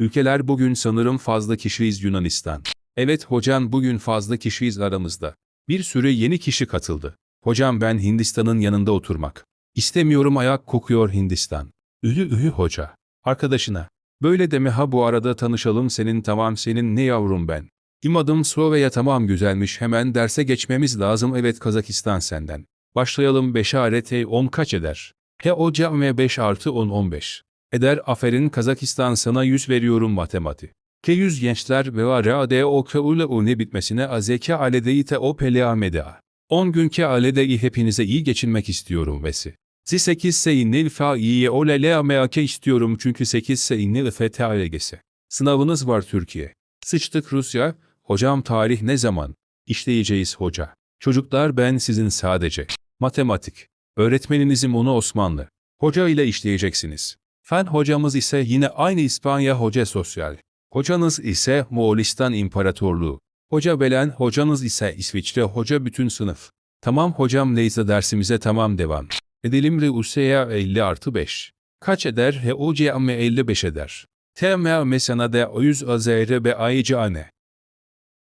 Ülkeler bugün sanırım fazla kişiyiz Yunanistan. Evet hocam bugün fazla kişiyiz aramızda. Bir sürü yeni kişi katıldı. Hocam ben Hindistan'ın yanında oturmak. İstemiyorum ayak kokuyor Hindistan. Ühü ühü hoca. Arkadaşına. Böyle deme ha bu arada tanışalım senin tamam senin ne yavrum ben. İmadım Slovenya tamam güzelmiş hemen derse geçmemiz lazım evet Kazakistan senden. Başlayalım 5 arete 10 kaç eder? He hocam ve 5 artı 10 15. Eder aferin Kazakistan sana 100 veriyorum matematik. Ke 100 gençler ve arade o kaule o ne bitmesine azeke aledeyi te o peleameda. 10 günkü aledeyi hepinize iyi geçinmek istiyorum vesi. Zi 8 seyinli fa iyiye o lele meake istiyorum çünkü 8 seyinli fete alegesi. Sınavınız var Türkiye. Sıçtık Rusya, hocam tarih ne zaman? İşleyeceğiz hoca. Çocuklar ben sizin sadece. Matematik. Öğretmeninizim onu Osmanlı. Hoca ile işleyeceksiniz. Fen hocamız ise yine aynı İspanya hoca sosyal. Hocanız ise Moğolistan İmparatorluğu. Hoca Belen hocanız ise İsviçre hoca bütün sınıf. Tamam hocam neyse dersimize tamam devam. Edelim Reusea 50 artı 5. Kaç eder? He hocam 55 eder. Temel mesana da 100 azere be ayıcı ane.